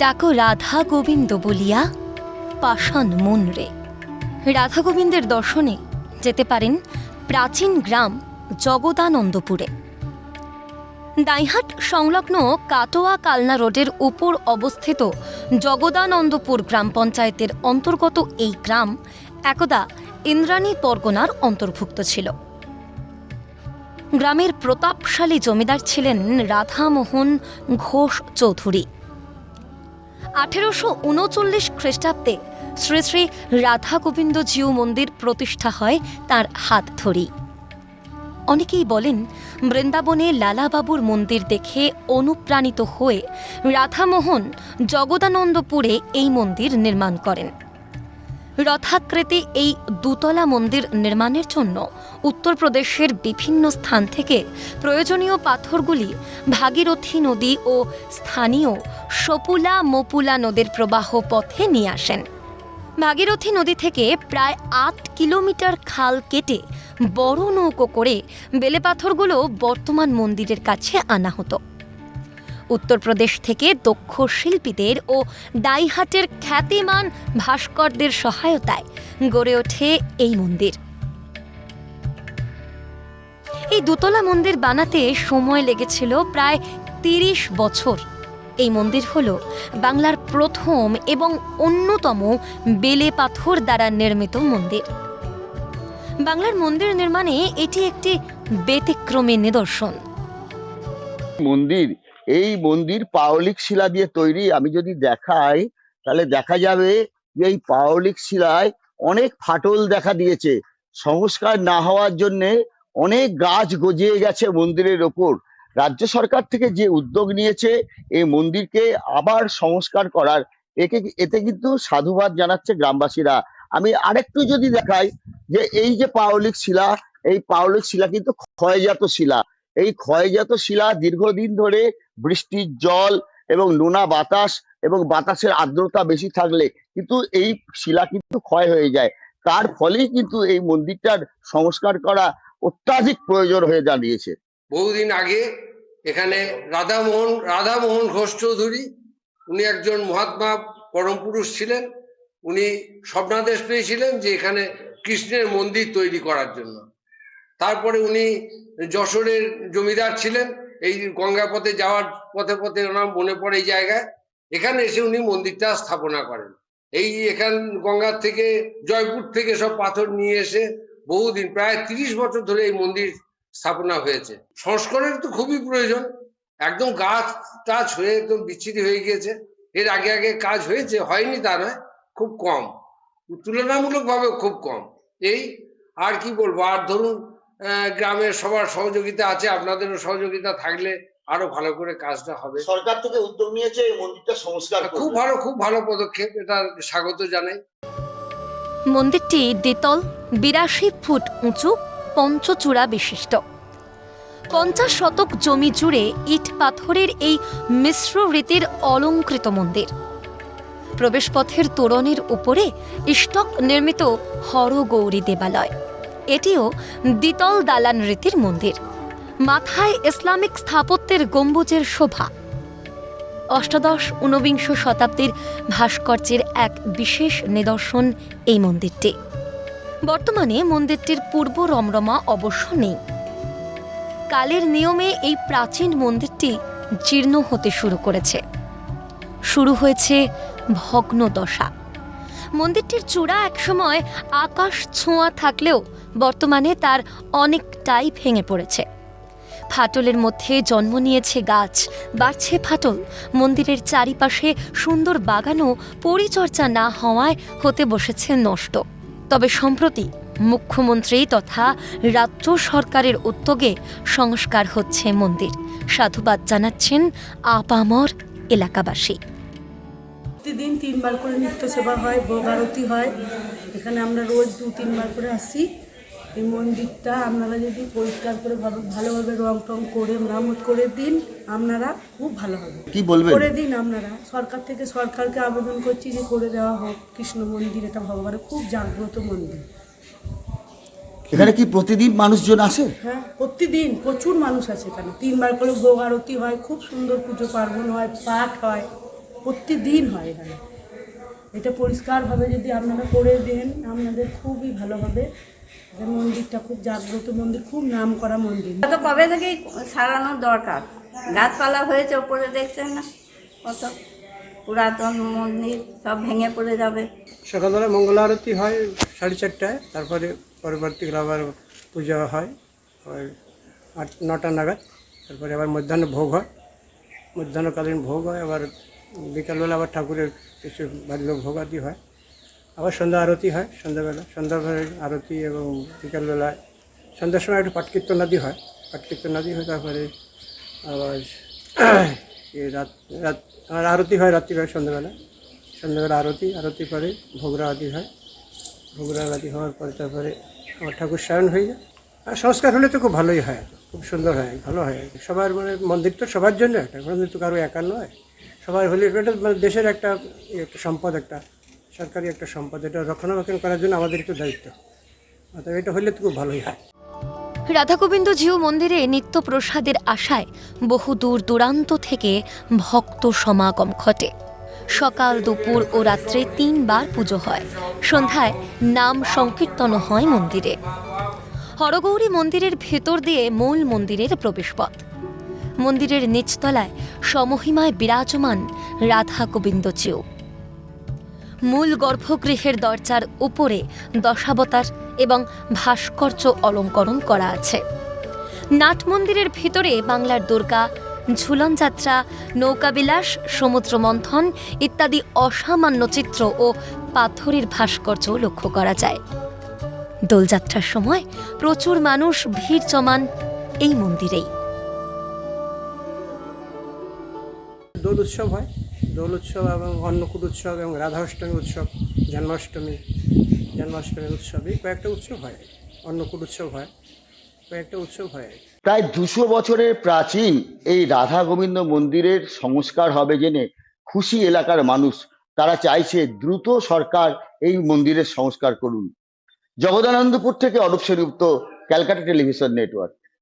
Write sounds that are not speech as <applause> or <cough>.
ডাকো রাধা গোবিন্দ বলিয়া পাষাণ মন রে রাধা গোবিন্দের দর্শনে যেতে পারেন প্রাচীন গ্রাম জগদানন্দপুরে। দাইহাট সংলগ্ন কাটোয়া কালনা রোডের উপর অবস্থিত জগদানন্দপুর গ্রাম পঞ্চায়েতের অন্তর্গত এই গ্রাম একদা ইন্দ্রাণী পরগনার অন্তর্ভুক্ত ছিল। গ্রামের প্রতাপশালী জমিদার ছিলেন রাধামোহন ঘোষ চৌধুরী। আঠেরোশো উনচল্লিশ খ্রিস্টাব্দে শ্রী শ্রী রাধা গোবিন্দ জিউ মন্দির প্রতিষ্ঠা হয় তার হাত ধরেই। অনেকেই বলেন, বৃন্দাবনে লালাবাবুর মন্দির দেখে অনুপ্রাণিত হয়ে রাধামোহন জগদানন্দপুরে এই মন্দির নির্মাণ করেন। রথাকৃতি এই দুতলা মন্দির নির্মাণের জন্য উত্তরপ্রদেশের বিভিন্ন স্থান থেকে প্রয়োজনীয় পাথরগুলি ভাগীরথী নদী ও স্থানীয় সপুলা মপুলা নদীর প্রবাহ পথে নিয়ে আসেন। ভাগীরথী নদী থেকে প্রায় আট কিলোমিটার খাল কেটে বড় নৌকো করে বেলেপাথরগুলো বর্তমান মন্দিরের কাছে আনা হতো। উত্তরপ্রদেশ থেকে দক্ষ শিল্পীদের ও ডাইহাটের খ্যাতিমান ভাস্করদের সহায়তায় গড়ে ওঠে এই মন্দির। এই দোতলা মন্দির বানাতে সময় লেগেছিল প্রায় তিরিশ বছর। এই মন্দির হল বাংলার প্রথম এবং অন্যতম বেলে পাথর দ্বারা নির্মিত মন্দির। বাংলার মন্দির নির্মাণে এটি একটি ব্যতিক্রমী নিদর্শন। মন্দির এই মন্দির পাওলিক শিলা দিয়ে তৈরি। আমি যদি দেখাই, তাহলে দেখা যাবে যে এই পাওলিক শিলায় অনেক ফাটল দেখা দিয়েছে। সংস্কার না হওয়ার জন্য অনেক গাছ গজিয়ে গেছে মন্দিরের ওপর। রাজ্য সরকার থেকে যে উদ্যোগ নিয়েছে, এই মন্দিরকে আবার সংস্কার করার, একে এতে কিন্তু সাধুবাদ জানাচ্ছে গ্রামবাসীরা। আমি আরেকটু যদি দেখাই যে এই যে পাওলিক শিলা, এই পাওলিক শিলা কিন্তু ক্ষয়জাত শিলা। এই ক্ষয়জাত শিলা দীর্ঘদিন ধরে বৃষ্টির জল এবং নোনা বাতাস এবং বাতাসের আর্দ্রতা বেশি থাকলে কিন্তু এই শিলা কিন্তু ক্ষয় হয়ে যায়। তার ফলেই কিন্তু এই মন্দিরটার সংস্কার করা অত্যাধিক প্রয়োজন হয়ে দাঁড়িয়েছে। বহুদিন আগে এখানে রাধামোহন রাধামোহন ঘোষ চৌধুরী, উনি একজন মহাত্মা পরম পুরুষ ছিলেন। উনি স্বপ্নাদেশ পেয়েছিলেন যে এখানে কৃষ্ণের মন্দির তৈরি করার জন্য। তারপরে উনি যশোরের জমিদার ছিলেন, এই গঙ্গা পথে যাওয়ার পথে পথে ওনার মনে পড়ে এই জায়গায়। এখানে এসে উনি মন্দিরটা স্থাপনা করেন। এই এখান গঙ্গার থেকে, জয়পুর থেকে সব পাথর নিয়ে এসে বহুদিন, প্রায় তিরিশ বছর ধরে এই মন্দির স্থাপনা হয়েছে। সংস্করণের তো খুবই প্রয়োজন। একদম গাছ টাছ হয়ে একদম বিচ্ছিরি হয়ে গিয়েছে। এর আগে আগে কাজ হয়েছে, হয়নি তা নয়, খুব কম। তুলনামূলকভাবে খুব কম। এই আর কি বলব? আর ধরুন গ্রামের সবার সহযোগিতা আছে আপনাদেরও সহযোগিতা থাকলে আরও ভালো করে কাজটা হবে। সরকার থেকে উদ্যোগ নিয়েছে এই মন্দিরটা সংস্কার খুব ভালো খুব ভালো পদক্ষেপ এটা স্বাগত জানাই। মন্দিরটি দ্বিতল বিরাশি ফুট উঁচু পঞ্চচূড়া বিশিষ্ট। পঞ্চাশ শতক জমি জুড়ে ইট পাথরের এই মিশ্র রীতির অলঙ্কৃত মন্দির। প্রবেশপথের তোরণের উপরে ইষ্টক নির্মিত হরগৌরী দেবালয়। এটিও দ্বিতল দালান রীতির মন্দির। মাথায় ইসলামিক স্থাপত্যের গম্বুজের শোভা। অষ্টাদশ ঊনবিংশ শতাব্দীর ভাস্কর্যের এক বিশেষ নিদর্শন এই মন্দিরটি। বর্তমানে মন্দিরটির পূর্ব রমরমা অবশ্য নেই। কালের নিয়মে এই প্রাচীন মন্দিরটি জীর্ণ হতে শুরু করেছে। শুরু হয়েছে ভগ্ন দশা মন্দিরটির চূড়া একসময় আকাশ ছোঁয়া থাকলেও বর্তমানে তার অনেকটাই ভেঙে পড়েছে। ফাটলের মধ্যে জন্ম নিয়েছে গাছ, বাড়ছে ফাটল। মন্দিরের চারিপাশে সুন্দর বাগানও পরিচর্যা না হওয়ায় হতে বসেছে নষ্ট। তবে সম্প্রতি মুখ্যমন্ত্রী তথা রাজ্য সরকারের উদ্যোগে সংস্কার হচ্ছে মন্দির। সাধুবাদ জানাচ্ছেন আপামর এলাকাবাসী। প্রতিদিন তিনবার করে নিত্য সেবা হয় ভোগ আরতি হয়। এখানে আমরা রোজ দু তিনবার করে আসি। এই মন্দিরটা আপনারা যদি পরিষ্কার করে ভালো- ভালোভাবে রং টং করে মেরামত করে দিন আপনারা খুব ভালো হবে। কি বলবেন? করে দিন আপনারা। সরকার থেকে সরকারকে আবেদন করছি যে করে দেওয়া হোক। কৃষ্ণ মন্দির এটা ভগবানের খুব জাগ্রত মন্দির। এখানে কি প্রতিদিন মানুষজন আসে? হ্যাঁ প্রতিদিন প্রচুর মানুষ আছে এখানে। তিনবার করে ভোগ আরতি হয় খুব সুন্দর পুজো পার্বণ হয় পাঠ হয়। প্রতিদিন হয় এখানে। এটা পরিষ্কারভাবে যদি আপনারা করে দেন আপনাদের খুবই ভালো হবে। মন্দিরটা খুব জাগ্রত মন্দির খুব নাম করা মন্দির তো কবে থেকেই সারানোর দরকার? গাছপালা হয়েছে ওপরে দেখছেন না? কত পুরাতন মন্দির সব ভেঙে পড়ে যাবে। সকালবেলা মঙ্গল আরতি হয় সাড়ে চারটায় তারপরে পরবর্তীকালে আবার পূজা হয় ওই আট নটা নাগাদ। তারপরে আবার মধ্যাহ্ন ভোগ হয়। মধ্যাহ্নকালীন ভোগ হয় আবার বিকালবেলা আবার ঠাকুরের কিছু বাল্য ভোগ আদি হয়। আবার সন্ধ্যা আরতি হয়, সন্ধ্যাবেলা। সন্ধ্যাবেলায় আরতি এবং বিকালবেলায় সন্ধ্যার সময় একটু পাটকীর্তন আদি হয়। পাটকীর্তন আদি হয়, তারপরে আবার <clears throat> রাত রাত, আর আরতি হয় রাত্রিবেলা, সন্ধ্যাবেলা। সন্ধ্যাবেলা আরতি আরতি পরে ভোগরা আদি হয়। ভোগরা আদি হওয়ার পরে তারপরে আমার ঠাকুর সায়ন হয়ে যায়। আর সংস্কার হলে তো খুব ভালোই হয়, খুব সুন্দর হয়, ভালো হয়। সবার মানে মন্দির তো সবার জন্য একটা, মন্দির তো কারও একা নয়। সবার হলে এটা দেশের একটা একটা সম্পদ, একটা সরকারি একটা সম্পদ, এটা রক্ষণাবেক্ষণ করার জন্য আমাদের একটু দায়িত্ব। অতএব এটা হলে তো খুব ভালোই হয়। রাধাগোবিন্দ জিউ মন্দিরে নিত্য প্রসাদের আশায় বহু দূর দূরান্ত থেকে ভক্ত সমাগম ঘটে। সকাল, দুপুর ও রাত্রে তিনবার পুজো হয়। সন্ধ্যায় নাম সংকীর্তন হয় মন্দিরে। হরগৌরী মন্দিরের ভেতর দিয়ে মূল মন্দিরের প্রবেশপথ। মন্দিরের নিচতলায় সমহিমায় বিরাজমান রাধা গোবিন্দ জিউ মূল গর্ভগৃহের দরজার উপরে দশাবতার এবং ভাস্কর্য অলঙ্করণ করা আছে। নাট মন্দিরের ভিতরে বাংলার দুর্গা, ঝুলন যাত্রা, নৌকাবিলাস, সমুদ্র মন্থন ইত্যাদি অসামান্য চিত্র ও পাথরের ভাস্কর্য লক্ষ্য করা যায়। দোলযাত্রার সময় প্রচুর মানুষ ভিড় জমান এই মন্দিরেই। দোল উৎসব হয়। দোল উৎসব এবং অন্নকূট উৎসব এবং রাধাষ্টমী উৎসব, জন্মাষ্টমী জন্মাষ্টমী উৎসব, এই কয়েকটা উৎসব হয়। অন্নকূট উৎসব হয়, কয়েকটা উৎসব হয়। প্রায় দুশো বছরের প্রাচীন এই রাধা গোবিন্দ মন্দিরের সংস্কার হবে জেনে খুশি এলাকার মানুষ, তারা চাইছে দ্রুত সরকার এই মন্দিরের সংস্কার করুন। জগদানন্দপুর থেকে অরূপ সেনগুপ্ত, ক্যালকাটা টেলিভিশন নেটওয়ার্ক।